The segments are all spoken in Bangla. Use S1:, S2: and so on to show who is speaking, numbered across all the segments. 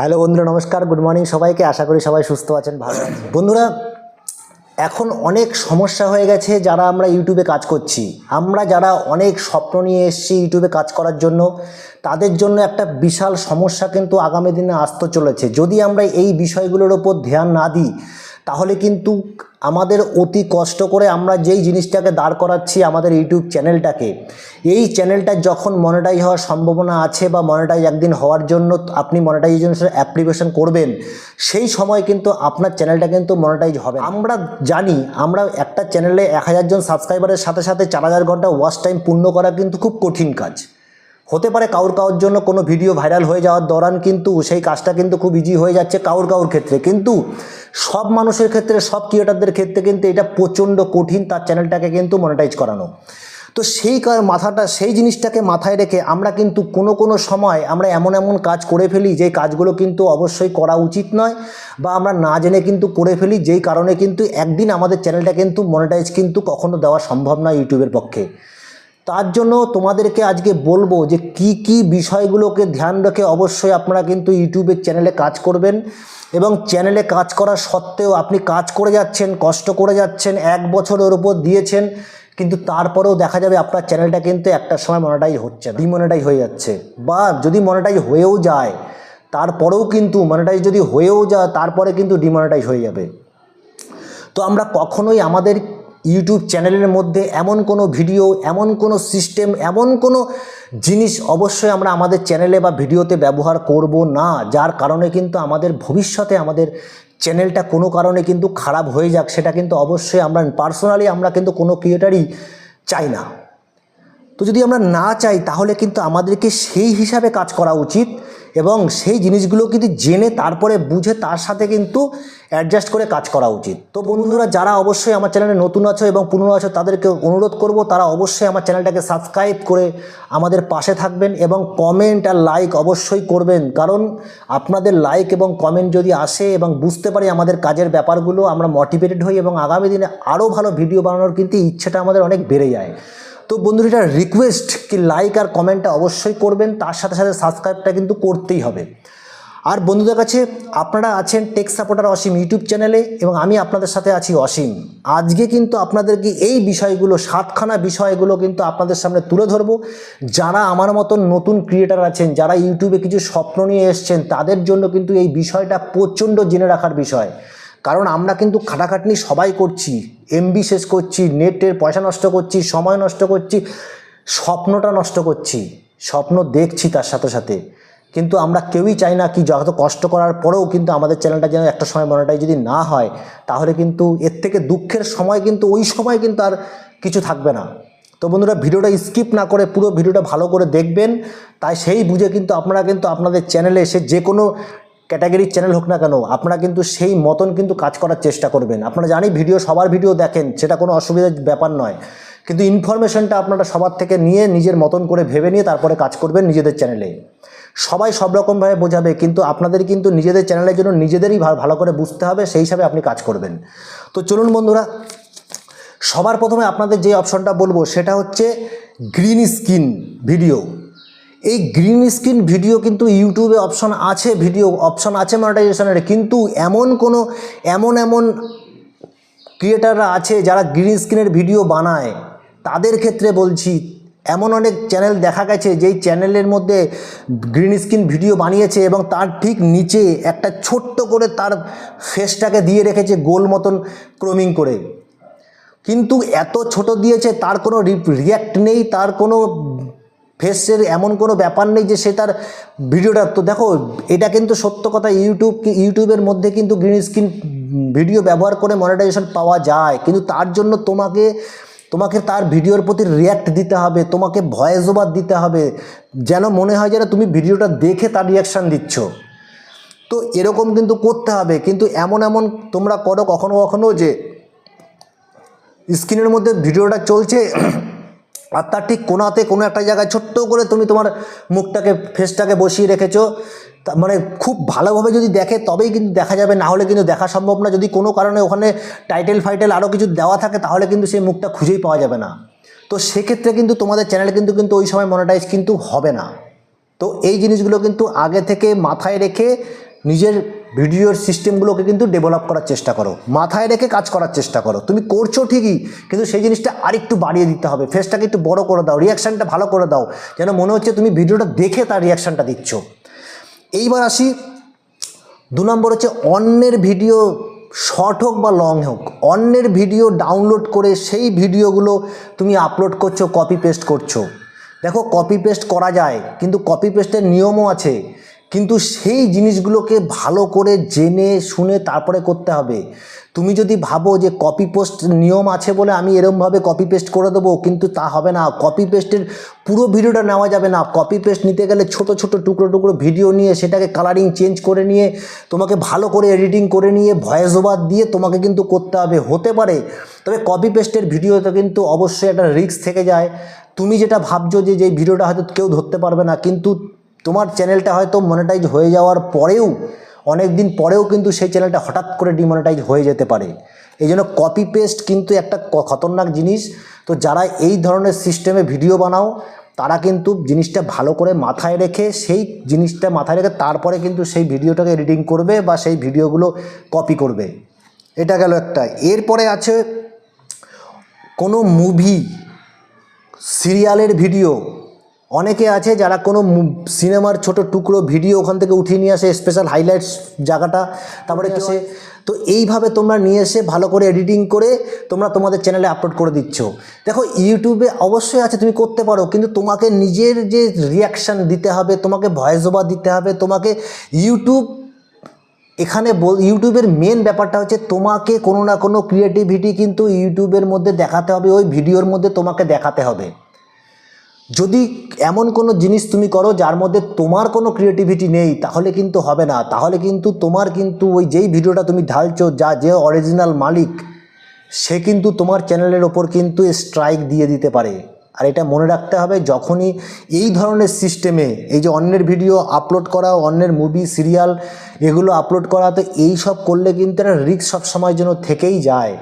S1: হ্যালো বন্ধুরা, নমস্কার, গুড মর্নিং সবাইকে, আশা করি সবাই সুস্থ আছেন, ভালো আছেন। বন্ধুরা, এখন অনেক সমস্যা হয়ে গেছে যারা আমরা ইউটিউবে কাজ করছি। আমরা যারা অনেক স্বপ্ন নিয়ে এসেছি ইউটিউবে কাজ করার জন্য, তাদের জন্য একটা বিশাল সমস্যা কিন্তু আগামী দিনে আসতে চলেছে। যদি আমরা এই বিষয়গুলোর ওপর ধ্যান না দিই তাহলে কিন্তু আমাদের অতি কষ্ট করে আমরা যেই জিনিসটাকে দাঁড় করাচ্ছি আমাদের ইউটিউব চ্যানেলটাকে, এই চ্যানেলটা যখন মনিটাইজ হওয়ার সম্ভাবনা আছে বা মনিটাইজ একদিন হওয়ার জন্য আপনি মনিটাইজেশন অ্যাপ্লিকেশন করবেন, সেই সময় কিন্তু আপনার চ্যানেলটা কিন্তু মনিটাইজ হবে আমরা জানি, আমরা একটা চ্যানেলে এক হাজার জন সাবস্ক্রাইবারের সাথে সাথে চার হাজার ঘণ্টা ওয়াচ টাইম পূর্ণ করা কিন্তু খুব কঠিন কাজ। হতে পারে কাউর কাউর জন্য কোনো ভিডিও ভাইরাল হয়ে যাওয়ার দৌরান কিন্তু সেই কাজটা কিন্তু খুব ইজি হয়ে যাচ্ছে কাউর কাউর ক্ষেত্রে। কিন্তু সব মানুষের ক্ষেত্রে, সব ক্রিয়েটারদের ক্ষেত্রে কিন্তু এটা প্রচণ্ড কঠিন তার চ্যানেলটাকে কিন্তু মনিটাইজ করানো। তো সেই মাথাটা, সেই জিনিসটাকে মাথায় রেখে আমরা কিন্তু কোনো কোনো সময় আমরা এমন এমন কাজ করে ফেলি যে কাজগুলো কিন্তু অবশ্যই করা উচিত নয় বা আমরা না জেনে কিন্তু করে ফেলি যেই কারণে কিন্তু একদিন আমাদের চ্যানেলটা কিন্তু মনিটাইজ কিন্তু কখনো দেওয়া সম্ভব নয় ইউটিউবের পক্ষে। তার জন্য তোমাদেরকে আজকে বলব যে কি কি বিষয়গুলোকে ধ্যান রেখে অবশ্যই আপনারা কিন্তু ইউটিউবের চ্যানেলে কাজ করবেন এবং চ্যানেলে কাজ করা সত্ত্বেও আপনি কাজ করে যাচ্ছেন, কষ্ট করে যাচ্ছেন, এক বছরের উপর দিয়েছেন, কিন্তু তারপরেও দেখা যাবে আপনার চ্যানেলটা কিন্তু একটা সময় মনিটাইজ হচ্ছে না ডিমনিটাইজ হয়ে যাচ্ছে বা যদি মনিটাইজ হয়েও যায়, তারপরেও কিন্তু মনিটাইজ যদি হয়েও যায়, তারপরে কিন্তু ডিমনিটাইজ হয়ে যাবে। তো আমরা কখনোই আমাদের ইউটিউব চ্যানেলের মধ্যে এমন কোনো ভিডিও এমন কোনো সিস্টেম এমন কোনো জিনিস অবশ্যই আমরা আমাদের চ্যানেলে বা ভিডিওতে ব্যবহার করব না, যার কারণে কিন্তু আমাদের ভবিষ্যতে আমাদের চ্যানেলটা কোনো কারণে কিন্তু খারাপ হয়ে যাক, সেটা কিন্তু অবশ্যই আমরা পার্সোনালি আমরা কিন্তু কোনো ক্রিয়েটারই চাই না। তো যদি আমরা না চাই, তাহলে কিন্তু আমাদেরকে সেই হিসাবে কাজ করা উচিত এবং সেই জিনিসগুলো কিন্তু জেনে তারপরে বুঝে তার সাথে কিন্তু অ্যাডজাস্ট করে কাজ করা উচিত। তো বন্ধুরা, যারা অবশ্যই আমার চ্যানেলে নতুন আছো এবং পুরনো আছো, তাদেরকে অনুরোধ করব, তারা অবশ্যই আমার চ্যানেলটাকে সাবস্ক্রাইব করে আমাদের পাশে থাকবেন এবং কমেন্ট আর লাইক অবশ্যই করবেন। কারণ আপনাদের লাইক এবং কমেন্ট যদি আসে এবং বুঝতে পারি আমাদের কাজের ব্যাপারগুলো, আমরা মোটিভেটেড হই এবং আগামী দিনে আরও ভালো ভিডিও বানানোর কিন্তু ইচ্ছেটা আমাদের অনেক বেড়ে যায়। তো বন্ধুরা, এটা রিকোয়েস্ট কি লাইক আর কমেন্টটা অবশ্যই করবেন, তার সাথে সাথে সাবস্ক্রাইবটা কিন্তু করতেই হবে। আর বন্ধুদের কাছে আপনারা আছেন টেক সাপোর্টার অসীম ইউটিউব চ্যানেলে এবং আমি আপনাদের সাথে আছি অসীম। আজকে কিন্তু আপনাদেরকে এই বিষয়গুলো, সাতখানা বিষয়গুলো কিন্তু আপনাদের সামনে তুলে ধরবো। যারা আমার মতন নতুন ক্রিয়েটার আছেন, যারা ইউটিউবে কিছু স্বপ্ন নিয়ে এসছেন, তাদের জন্য কিন্তু এই বিষয়টা প্রচণ্ড জেনে রাখার বিষয়। কারণ আমরা কিন্তু খাটাখাটনি সবাই করছি এমবি শেষ করছি নেটের পয়সা নষ্ট করছি, সময় নষ্ট করছি, স্বপ্নটা নষ্ট করছি, স্বপ্ন দেখছি তার সাথে সাথে। কিন্তু আমরা কেউই চাই না কি যত কষ্ট করার পরেও কিন্তু আমাদের চ্যানেলটা যেন একটা সময় মনেটাই যদি না হয়, তাহলে কিন্তু এর থেকে দুঃখের সময় কিন্তু ওই সময় কিন্তু আর কিছু থাকবে না। তো বন্ধুরা, ভিডিওটা স্কিপ না করে পুরো ভিডিওটা ভালো করে দেখবেন, তাই সেই বুঝে কিন্তু আপনারা কিন্তু আপনাদের চ্যানেলে এসে যে কোনো ক্যাটাগরির চ্যানেল হোক না কেন, আপনারা কিন্তু সেই মতন কিন্তু কাজ করার চেষ্টা করবেন। আপনারা জানি ভিডিও, সবার ভিডিও দেখেন, সেটা কোনো অসুবিধার ব্যাপার নয়। কিন্তু ইনফরমেশনটা আপনারা সবার থেকে নিয়ে, নিজের মতন করে ভেবে নিয়ে তারপরে কাজ করবেন নিজেদের চ্যানেলে সবাই সব রকমভাবে বোঝাবে, কিন্তু আপনাদের কিন্তু নিজেদের চ্যানেলের জন্য নিজেদেরই ভালো করে বুঝতে হবে, সেই হিসাবে আপনি কাজ করবেন। তো চলুন বন্ধুরা, সবার প্রথমে আপনাদের যে অপশনটা বলব, সেটা হচ্ছে গ্রিন স্ক্রিন ভিডিও এই গ্রিন স্ক্রিন ভিডিও কিন্তু ইউটিউবে অপশন আছে ভিডিও অপশন আছে মনিটাইজেশনের কিন্তু এমন কোনো, এমন এমন ক্রিয়েটাররা আছে যারা গ্রিন স্ক্রিনের ভিডিও বানায়। তাদের ক্ষেত্রে বলছি, এমন অনেক চ্যানেল দেখা গেছে যেই চ্যানেলের মধ্যে গ্রিন স্ক্রিন ভিডিও বানিয়েছে এবং তার ঠিক নিচে একটা ছোট্ট করে তার ফেসটাকে দিয়ে রেখেছে গোল মতন ক্রমিং করে। কিন্তু এত ছোট দিয়েছে, তার কোনো রিয়াক্ট নেই, তার কোনো ফেসের এমন কোনো ব্যাপার নেই যে সে তার ভিডিওটা, তো দেখো, এটা কিন্তু সত্য কথা ইউটিউব ইউটিউবের মধ্যে কিন্তু গ্রিন স্ক্রিন ভিডিও ব্যবহার করে মনিটাইজেশন পাওয়া যায়। কিন্তু তার জন্য তোমাকে তোমাকে তার ভিডিওর প্রতি রিয়াক্ট দিতে হবে, তোমাকে ভয়েস ওভার দিতে হবে, যেন মনে হয় যেন তুমি ভিডিওটা দেখে তার রিয়াকশান দিচ্ছ। তো এরকম কিন্তু করতে হবে। কিন্তু এমন এমন তোমরা করো কখনো কখনো যে স্ক্রিনের মধ্যে ভিডিওটা চলছে আর তার ঠিক কোনাতে কোনো একটা জায়গায় ছোট্ট করে তুমি তোমার মুখটাকে ফেসটাকে বসিয়ে রেখেছো। মানে খুব ভালোভাবে যদি দেখে তবেই কিন্তু দেখা যাবে, না হলে কিন্তু দেখা সম্ভব না। যদি কোনো কারণে ওখানে টাইটেল ফাইটেল আরও কিছু দেওয়া থাকে, তাহলে কিন্তু সেই মুখটা খুঁজেই পাওয়া যাবে না। তো সেক্ষেত্রে কিন্তু তোমাদের চ্যানেল কিন্তু কিন্তু ওই সময় মনিটাইজ কিন্তু হবে না। তো এই জিনিসগুলো কিন্তু আগে থেকে মাথায় রেখে নিজের ভিডিওর সিস্টেমগুলোকে কিন্তু ডেভেলপ করার চেষ্টা করো। মাথায় রেখে কাজ করার চেষ্টা করো। তুমি করছ ঠিকই, কিন্তু সেই জিনিসটা আরেকটু বাড়িয়ে দিতে হবে। ফেসটাকে একটু বড় করে দাও রিয়াকশানটা ভালো করে দাও। যেন মনে হচ্ছে তুমি ভিডিওটা দেখে তার রিয়াকশানটা দিচ্ছ। এইবার আসি, দু নম্বর হচ্ছে অন্যের ভিডিও শর্ট হোক বা লং হোক, অন্যের ভিডিও ডাউনলোড করে সেই ভিডিওগুলো তুমি আপলোড করছ কপি পেস্ট করছ। দেখো কপি পেস্ট করা যায়, কিন্তু কপি পেস্টের নিয়মও আছে। কিন্তু সেই জিনিসগুলোকে ভালো করে জেনে, শুনে তারপরে করতে হবে। তুমি যদি ভাবো যে কপি পোস্ট নিয়ম আছে বলে আমি এরমভাবে কপি পেস্ট করে দেবো, কিন্তু তা হবে না। কপি পেস্টের পুরো ভিডিওটা নেওয়া যাবে না। কপি পেস্ট নিতে গেলে ছোট ছোট টুকরো টুকরো ভিডিও নিয়ে, সেটাকে কালারিং চেঞ্জ করে নিয়ে, তোমাকে ভালো করে এডিটিং করে নিয়ে ভয়েস ওভার দিয়ে তোমাকে কিন্তু করতে হবে। হতে পারে, তবে কপি পেস্টের ভিডিওতে কিন্তু অবশ্যই একটা রিস্ক থেকে যায়। তুমি যেটা ভাবছ যে যে ভিডিওটা হয়তো কেউ ধরতে পারবে না, কিন্তু তোমার চ্যানেলটা হয়তো মনিটাইজ হয়ে যাওয়ার পরেও, অনেক দিন পরেও কিন্তু সেই চ্যানেলটা হঠাৎ করে ডিমনিটাইজ হয়ে যেতে পারে। এই জন্য কপি পেস্ট কিন্তু একটা খতরনাক জিনিস। তো যারা এই ধরনের সিস্টেমে ভিডিও বানাও, তারা কিন্তু জিনিসটা ভালো করে মাথায় রেখে, সেই জিনিসটা মাথায় রেখে তারপরে কিন্তু সেই ভিডিওটাকে এডিটিং করবে বা সেই ভিডিওগুলো কপি করবে। এটা গেল একটা। এরপরে আছে কোনো মুভি সিরিয়ালের ভিডিও অনেকে আছে যারা কোনো সিনেমার ছোট টুকরো ভিডিও ওখান থেকে উঠিয়ে নিয়ে আসে স্পেশাল হাইলাইটস জায়গাটা তারপরে আসে। তো এইভাবে তোমরা নিয়ে এসে ভালো করে এডিটিং করে তোমরা তোমাদের চ্যানেলে আপলোড করে দিচ্ছ। দেখো ইউটিউবে অবশ্যই আছে তুমি করতে পারো কিন্তু তোমাকে নিজের যে রিয়াকশান দিতে হবে তোমাকে ভয়েস ওভার দিতে হবে তোমাকে ইউটিউব এখানে বল ইউটিউবের মেন ব্যাপারটা হচ্ছে তোমাকে কোনো না কোনো ক্রিয়েটিভিটি কিন্তু ইউটিউবের মধ্যে দেখাতে হবে ওই ভিডিওর মধ্যে তোমাকে দেখাতে হবে। যদি এমন কোনো জিনিস তুমি করো যার মধ্যে তোমার কোনো ক্রিয়েটিভিটি নেই, তাহলে কিন্তু হবে না। তাহলে কিন্তু তোমার কিন্তু ওই যেই ভিডিওটা তুমি ঢালছো, যা যে অরিজিনাল মালিক, সে কিন্তু তোমার চ্যানেলের ওপর কিন্তু স্ট্রাইক দিয়ে দিতে পারে। আর এটা মনে রাখতে হবে, যখনই এই ধরনের সিস্টেমে এই যে অন্যের ভিডিও আপলোড করা, অন্যের মুভি সিরিয়াল এগুলো আপলোড করা, তো এই সব করলে কিন্তু একটা রিস্ক সবসময়ের জন্য থেকেই যায়।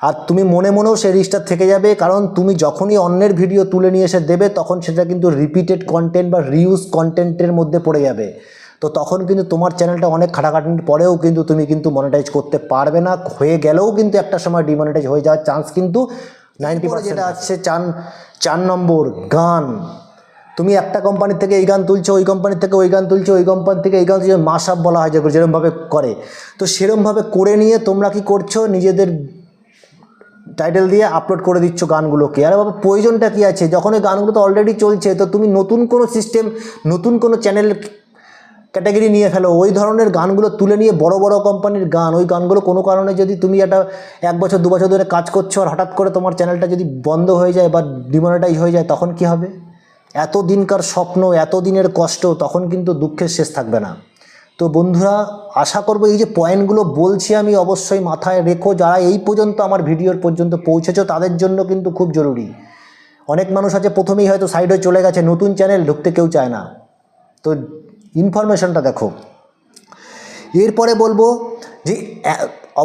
S1: আর তুমি মনে মনেও সেই রিস্কটা থেকে যাবে কারণ তুমি যখনই অন্যের ভিডিও তুলে নিয়ে এসে দেবে তখন সেটা কিন্তু রিপিটেড কন্টেন্ট বা রিউজ কন্টেন্টের মধ্যে পড়ে যাবে। তো তখন কিন্তু তোমার চ্যানেলটা অনেক খাটাখাটনির পরেও কিন্তু তুমি কিন্তু মনিটাইজ করতে পারবে না হয়ে গেলেও কিন্তু একটা সময় ডিমনিটাইজ হয়ে যাওয়ার চান্স কিন্তু নাইনটি যেটা আছে। চার চার নম্বর গান। তুমি একটা কোম্পানি থেকে এই গান তুলছো ওই কোম্পানি থেকে ওই গান তুলছো ওই কোম্পানি থেকে এই গান তুলছো মাসাপ বলা হয় যেগুলো যেরমভাবে করে। তো সেরমভাবে করে নিয়ে তোমরা কি করছ? নিজেদের টাইটেল দিয়ে আপলোড করে দিচ্ছ গানগুলোকে। আরে বাবা, প্রয়োজনটা কী আছে? যখন ওই গানগুলো তো অলরেডি চলছে, তো তুমি নতুন কোনো সিস্টেম নতুন কোনো চ্যানেল ক্যাটাগরি নিয়ে ফেলো। ওই ধরনের গানগুলো তুলে নিয়ে বড় বড় কোম্পানির গান। ওই গানগুলো কোনো কারণে যদি তুমি একটা এক বছর, দু বছর ধরে কাজ করছ আর হঠাৎ করে তোমার চ্যানেলটা যদি বন্ধ হয়ে যায় বা ডিমনিটাইজ হয়ে যায়, তখন কি হবে? এত দিনকার স্বপ্ন এত দিনের কষ্ট, তখন কিন্তু দুঃখের শেষ থাকবে না। তো বন্ধুরা, আশা করব এই যে পয়েন্টগুলো বলছি আমি অবশ্যই মাথায় রেখো। যারা এই পর্যন্ত আমার ভিডিওর পর্যন্ত পৌঁছেছো, তাদের জন্য কিন্তু খুব জরুরি। অনেক মানুষ আছে, প্রথমেই হয়তো সাইডে চলে গেছে, নতুন চ্যানেল ঢুকতে কেউ চায় না। তো ইনফরমেশনটা দেখো। এরপরে বলব যে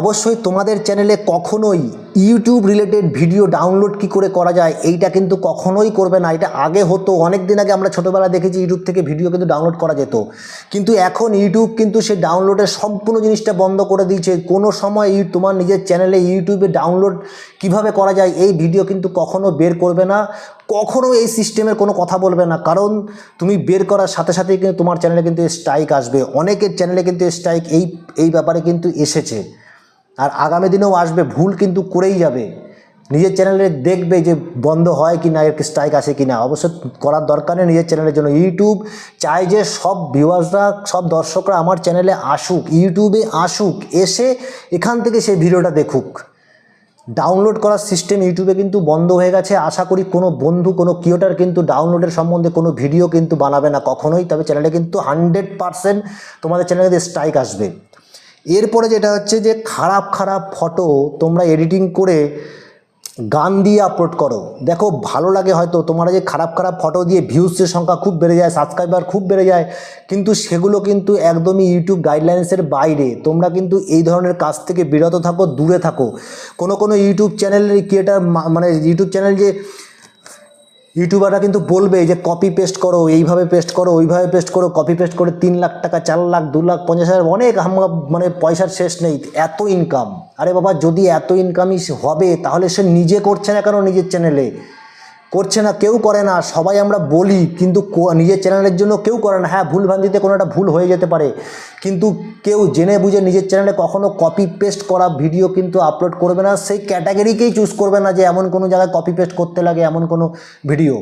S1: অবশ্যই তোমাদের চ্যানেলে কখনোই ইউটিউব রিলেটেড ভিডিও ডাউনলোড কি করে করা যায়, এইটা কিন্তু কখনোই করবে না। এটা আগে হতো অনেক দিন আগে আমরা ছোটোবেলা দেখেছি ইউটিউব থেকে ভিডিও কিন্তু ডাউনলোড করা যেত। কিন্তু এখন ইউটিউব কিন্তু সেই ডাউনলোডের সম্পূর্ণ জিনিসটা বন্ধ করে দিয়েছে। কোনো সময় তোমার নিজের চ্যানেলে ইউটিউবে ডাউনলোড কীভাবে করা যায়, এই ভিডিও কিন্তু কখনো বের করবে না। কখনো এই সিস্টেমের কোনো কথা বলবে না। কারণ তুমি বের করার সাথে সাথেই কিন্তু তোমার চ্যানেলে কিন্তু স্ট্রাইক আসবে। অনেকের চ্যানেলে কিন্তু স্ট্রাইক এই এই ব্যাপারে কিন্তু এসেছে। আর আগামী দিনেও আসবে, ভুল কিন্তু করেই যাবে। নিজের চ্যানেলে দেখবে যে বন্ধ হয় কি না এর স্ট্রাইক আসে কি না অবশ্য করার দরকার নেই নিজের চ্যানেলের জন্য। ইউটিউব চায় যে সব ভিউয়ার্সরা সব দর্শকরা আমার চ্যানেলে আসুক ইউটিউবে আসুক, এসে এখান থেকে সেই ভিডিওটা দেখুক। ডাউনলোড করার সিস্টেম ইউটিউবে কিন্তু বন্ধ হয়ে গেছে। আশা করি কোনো বন্ধু, কোনো কিওটার কিন্তু ডাউনলোডের সম্বন্ধে কোনো ভিডিও কিন্তু বানাবে না কখনোই। তবে চ্যানেলে কিন্তু হান্ড্রেড পারসেন্ট তোমাদের চ্যানেলে স্ট্রাইক আসবে। এরপরে যেটা হচ্ছে যে খারাপ খারাপ ফটো তোমরা এডিটিং করে গান দিয়ে আপলোড করো। দেখো, ভালো লাগে হয়তো, তোমরা যে খারাপ খারাপ ফটো দিয়ে ভিউজের সংখ্যা খুব বেড়ে যায় সাবস্ক্রাইবার খুব বেড়ে যায়, কিন্তু সেগুলো কিন্তু একদমই ইউটিউব গাইডলাইন্সের বাইরে। তোমরা কিন্তু এই ধরনের কাজ থেকে বিরত থাকো, দূরে থাকো। কোনো কোনো ইউটিউব চ্যানেলের ক্রিয়েটার মানে ইউটিউব চ্যানেল যে ইউটিউবাররা কিন্তু বলবে যে কপি পেস্ট করো, এইভাবে পেস্ট করো, ওইভাবে পেস্ট করো কপি পেস্ট করে তিন লাখ টাকা, চার লাখ, দু লাখ, পঞ্চাশ হাজার, অনেক হাম- মানে পয়সার শেষ নেই, এত ইনকাম আরে বাবা, যদি এত ইনকামই হবে, তাহলে সে নিজে করছে না কেন নিজের চ্যানেলে করছে না, কেউ করে না, সবাই আমরা বলি, কিন্তু নিজের চ্যানেলের জন্য কেউ করে না। হ্যাঁ ভুল ভ্রান্তিতে কোনো একটা ভুল হয়ে যেতে পারে, কিন্তু কেউ জেনে বুঝে নিজের চ্যানেলে কখনও কপি পেস্ট করা ভিডিও কিন্তু আপলোড করবে না। সেই ক্যাটাগরিকেই চুজ করবে না যে এমন কোনো জায়গায় কপি পেস্ট করতে লাগে এমন কোনো ভিডিও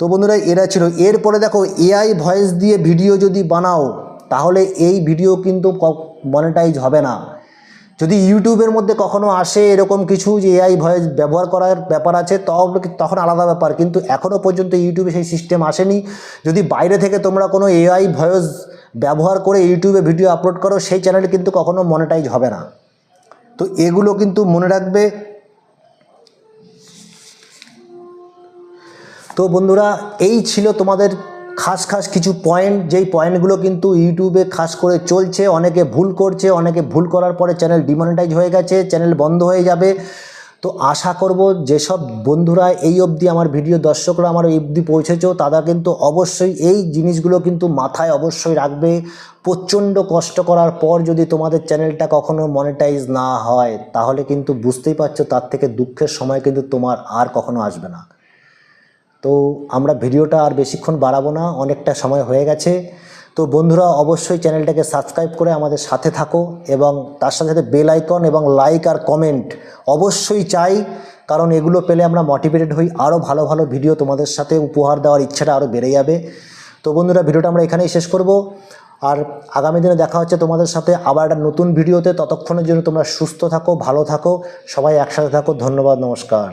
S1: তো বন্ধুরা, এরা ছিল। এরপরে দেখো এআই ভয়েস দিয়ে ভিডিও যদি বানাও, তাহলে এই ভিডিও কিন্তু মনিটাইজ হবে না। যদি ইউটিউবের মধ্যে কখনো আসে এরকম কিছু যে এআই ভয়েস ব্যবহার করার ব্যাপার আছে তবে তখন আলাদা ব্যাপার। কিন্তু এখনও পর্যন্ত ইউটিউবে সেই সিস্টেম আসেনি। যদি বাইরে থেকে তোমরা কোনো এআই ভয়েস ব্যবহার করে ইউটিউবে ভিডিও আপলোড করো, সেই চ্যানেল কিন্তু কখনো মনিটাইজ হবে না। তো এগুলো কিন্তু মনে রাখবে। তো বন্ধুরা, এই ছিল তোমাদের খাস খাস কিছু পয়েন্ট যেই পয়েন্টগুলো কিন্তু ইউটিউবে খাস করে চলছে, অনেকে ভুল করছে, অনেকে ভুল করার পরে চ্যানেল ডিমনিটাইজ হয়ে গেছে চ্যানেল বন্ধ হয়ে যাবে। তো আশা করব যেসব বন্ধুরা এই অবধি আমার ভিডিও দর্শকরা আমার এই অবধি পৌঁছেছো, তারা কিন্তু অবশ্যই এই জিনিসগুলো কিন্তু মাথায় অবশ্যই রাখবে। প্রচণ্ড কষ্ট করার পর যদি তোমাদের চ্যানেলটা কখনো মনিটাইজ না হয়, তাহলে কিন্তু বুঝতেই পারছ তার থেকে দুঃখের সময় কিন্তু তোমার আর কখনো আসবে না। তো আমরা ভিডিওটা আর বেশিক্ষণ বাড়াবো না, অনেকটা সময় হয়ে গেছে। তো বন্ধুরা, অবশ্যই চ্যানেলটাকে সাবস্ক্রাইব করে আমাদের সাথে থাকো এবং তার সাথে সাথে বেল আইকন এবং লাইক আর কমেন্ট অবশ্যই চাই, কারণ এগুলো পেলে আমরা মোটিভেটেড হই। আরও ভালো ভালো ভিডিও তোমাদের সাথে উপহার দেওয়ার ইচ্ছাটা আরও বেড়ে যাবে। তো বন্ধুরা, ভিডিওটা আমরা এখানেই শেষ করব। আর আগামী দিনে দেখা হচ্ছে তোমাদের সাথে আবার একটা নতুন ভিডিওতে। ততক্ষণের জন্য তোমরা সুস্থ থাকো, ভালো থাকো, সবাই একসাথে থাকো। ধন্যবাদ, নমস্কার।